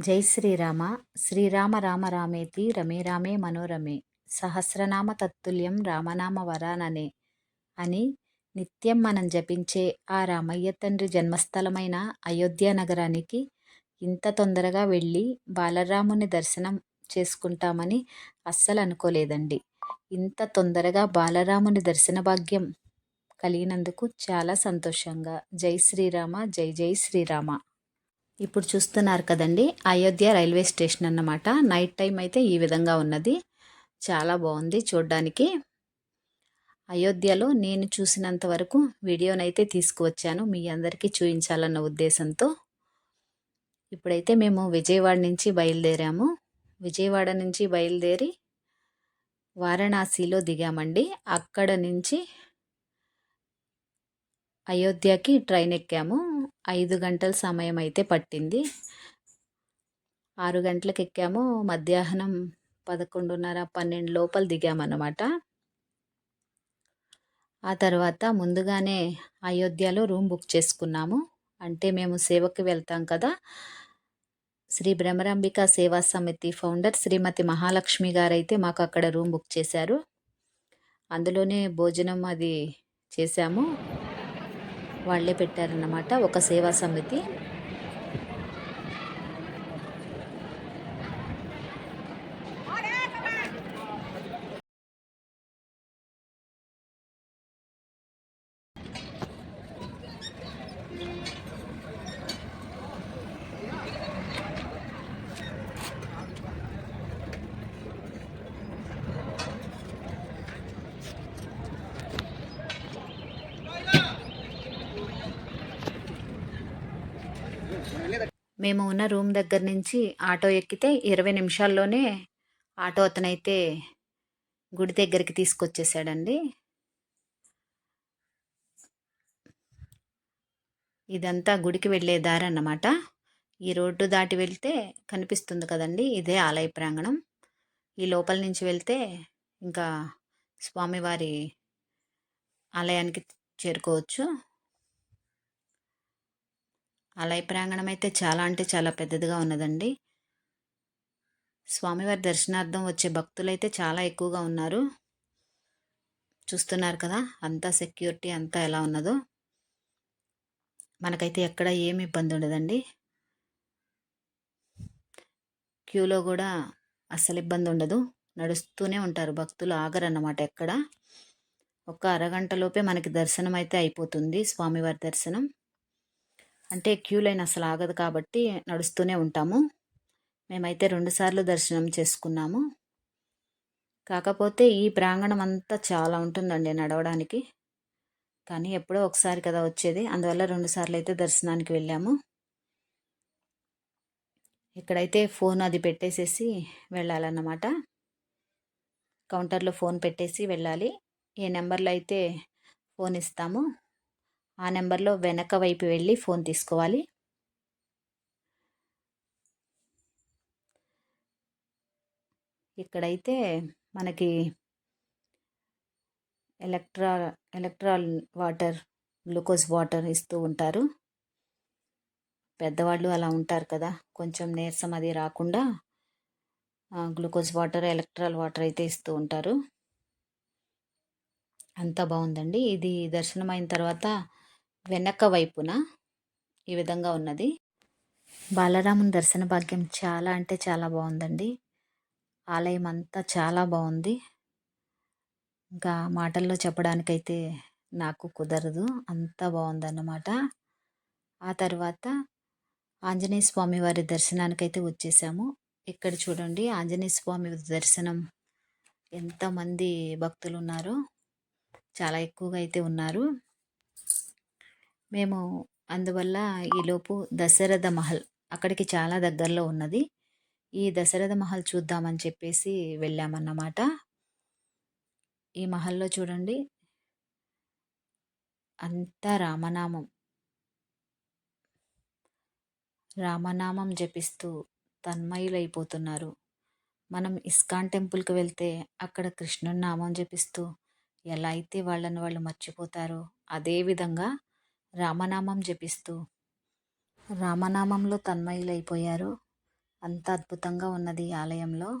జై శ్రీరామ. శ్రీరామ రామ రామేతి రమే రామే మనోరమే సహస్రనామ తత్తుల్యం రామనామ వరాననే అని నిత్యం మనం జపించే ఆ రామయ్య తండ్రి జన్మస్థలమైన అయోధ్య నగరానికి ఇంత తొందరగా వెళ్ళి బాలరాముని దర్శనం చేసుకుంటామని అస్సలు అనుకోలేదండి. ఇంత తొందరగా బాలరాముని దర్శన భాగ్యం కలిగినందుకు చాలా సంతోషంగా. జై శ్రీరామ జై జై శ్రీరామ. ఇప్పుడు చూస్తున్నారు కదండి అయోధ్య రైల్వే స్టేషన్ అన్నమాట. నైట్ టైం అయితే ఈ విధంగా ఉన్నది. చాలా బాగుంది చూడ్డానికి. అయోధ్యలో నేను చూసినంత వరకు వీడియోనైతే తీసుకువచ్చాను మీ అందరికీ చూపించాలన్న ఉద్దేశంతో. ఇప్పుడైతే మేము విజయవాడ నుంచి బయలుదేరాము. విజయవాడ నుంచి బయలుదేరి వారణాసిలో దిగామండి. అక్కడ నుంచి అయోధ్యకి ట్రైన్ ఎక్కాము. ఐదు గంటల సమయం అయితే పట్టింది. ఆరు గంటలకు ఎక్కాము మధ్యాహ్నం పదకొండున్నర పన్నెండు లోపల దిగామన్నమాట. ఆ తర్వాత ముందుగానే అయోధ్యలో రూమ్ బుక్ చేసుకున్నాము. అంటే మేము సేవకి వెళ్తాం కదా. శ్రీ భ్రమరాంబిక సేవా సమితి ఫౌండర్ శ్రీమతి మహాలక్ష్మి గారు అయితే మాకు అక్కడ రూమ్ బుక్ చేశారు. అందులోనే భోజనం అది చేశాము. వాళ్ళే పెట్టారన్నమాట. ఒక సేవా సమితి. మేము ఉన్న రూమ్ దగ్గర నుంచి ఆటో ఎక్కితే ఇరవై నిమిషాల్లోనే ఆటో అతనైతే గుడి దగ్గరికి తీసుకొచ్చేసాడండి. ఇదంతా గుడికి వెళ్ళే దారి అన్నమాట. ఈ రోడ్డు దాటి వెళ్తే కనిపిస్తుంది కదండి ఇదే ఆలయ ప్రాంగణం. ఈ లోపల నుంచి వెళ్తే ఇంకా స్వామివారి ఆలయానికి చేరుకోవచ్చు. ఆలయ ప్రాంగణం అయితే చాలా అంటే చాలా పెద్దదిగా ఉన్నదండి. స్వామివారి దర్శనార్థం వచ్చే భక్తులైతే చాలా ఎక్కువగా ఉన్నారు. చూస్తున్నారు కదా అంతా సెక్యూరిటీ అంతా ఎలా ఉన్నదో. మనకైతే ఎక్కడ ఏమి ఇబ్బంది ఉండదండి. క్యూలో కూడా అస్సలు ఇబ్బంది ఉండదు. నడుస్తూనే ఉంటారు భక్తులు ఆగరన్నమాట ఎక్కడ. ఒక అరగంటలోపే మనకి దర్శనం అయితే అయిపోతుంది స్వామివారి దర్శనం. అంటే క్యూ లైన్ అసలు ఆగదు కాబట్టి నడుస్తూనే ఉంటాము. మేమైతే రెండుసార్లు దర్శనం చేసుకున్నాము. కాకపోతే ఈ ప్రాంగణం అంతా చాలా ఉంటుందండి నడవడానికి. కానీ ఎప్పుడో ఒకసారి కదా వచ్చేది. అందువల్ల రెండుసార్లు అయితే దర్శనానికి వెళ్ళాము. ఇక్కడైతే ఫోన్ అది పెట్టేసేసి వెళ్ళాలన్నమాట. కౌంటర్లో ఫోన్ పెట్టేసి వెళ్ళాలి. ఏ నెంబర్లో అయితే ఫోన్ ఇస్తాము ఆ నెంబర్లో వెనక వైపు వెళ్ళి ఫోన్ తీసుకోవాలి. ఇక్కడైతే మనకి ఎలక్ట్రా ఎలక్ట్రాల్ వాటర్ గ్లూకోజ్ వాటర్ ఇస్తూ ఉంటారు. పెద్దవాళ్ళు అలా ఉంటారు కదా కొంచెం నీరసం అది రాకుండా గ్లూకోజ్ వాటర్ ఎలక్ట్రాల్ వాటర్ అయితే ఇస్తూ ఉంటారు. అంతా బాగుందండి. ఇది దర్శనం అయిన తర్వాత వెనక వైపున ఈ విధంగా ఉన్నది. బాలరాముని దర్శన భాగ్యం చాలా అంటే చాలా బాగుందండి. ఆలయం అంతా చాలా బాగుంది. ఇంకా మాటల్లో చెప్పడానికైతే నాకు కుదరదు. అంత బాగుందన్నమాట. ఆ తర్వాత ఆంజనేయ స్వామి వారి దర్శనానికైతే వచ్చేసాము. ఇక్కడ చూడండి ఆంజనేయ స్వామి దర్శనం ఎంతమంది భక్తులు ఉన్నారో చాలా ఎక్కువగా అయితే ఉన్నారు. మేము అందువల్ల ఈలోపు దశరథ మహల్ అక్కడికి చాలా దగ్గరలో ఉన్నది. ఈ దశరథ మహల్ చూద్దామని చెప్పేసి వెళ్ళామన్నమాట. ఈ మహల్లో చూడండి. అంతా రామనామం. రామనామం జపిస్తూ తన్మయులైపోతున్నారు. మనం ఇస్కాన్ టెంపుల్కి వెళ్తే అక్కడ కృష్ణుని నామం జపిస్తూ ఎలా అయితే వాళ్ళని వాళ్ళు మర్చిపోతారో అదేవిధంగా రామనామం జపిస్తూ. రామనామంలో తన్మయులైపోయారు. అంత అద్భుతంగా ఉన్నది ఈ ఆలయంలో.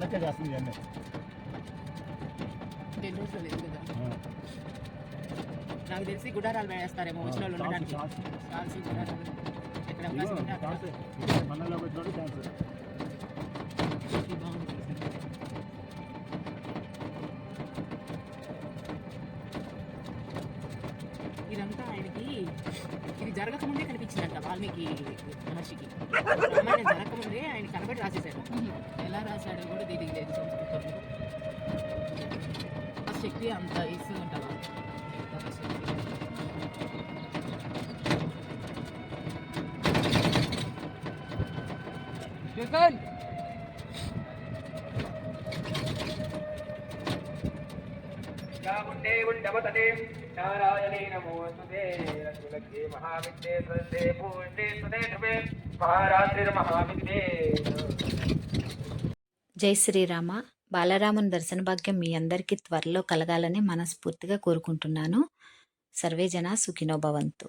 పండగ చేస్తుంది ఇవన్నీ. లేదు కదా నాకు తెలిసి గుడారాలు వేస్తారేమో వచ్చిన వాళ్ళు ఉండడానికి. కాల్సి గుడారాలు. ఎక్కడ అవకాశం ఉంటే బాగుంది. ఇదంతా ఆయనకి ఇది జరగకముందే కనిపించిందంట వాల్మీకి మహర్షికి. రామాయణం జరగకముందే ఆయన కనబడి రాసేసాడు రాశాడో కూడా దీనికి లేదు సంస్కృతంలో ఆ శక్తి అంత ఇస్తూ ఉంటావా చాముండే గుండవతటే నారాయణే నమోస్తుతే రఘులకే మహావిద్యే స్వస్తే పూర్ణే సుతే ధ్రువే మహారాత్రి మహావిద్యే. జై శ్రీరామ. బాలరాముని దర్శన భాగ్యం మీ అందరికీ త్వరలో కలగాలని మనస్ఫూర్తిగా కోరుకుంటున్నాను. సర్వేజన సుఖినోభవంతు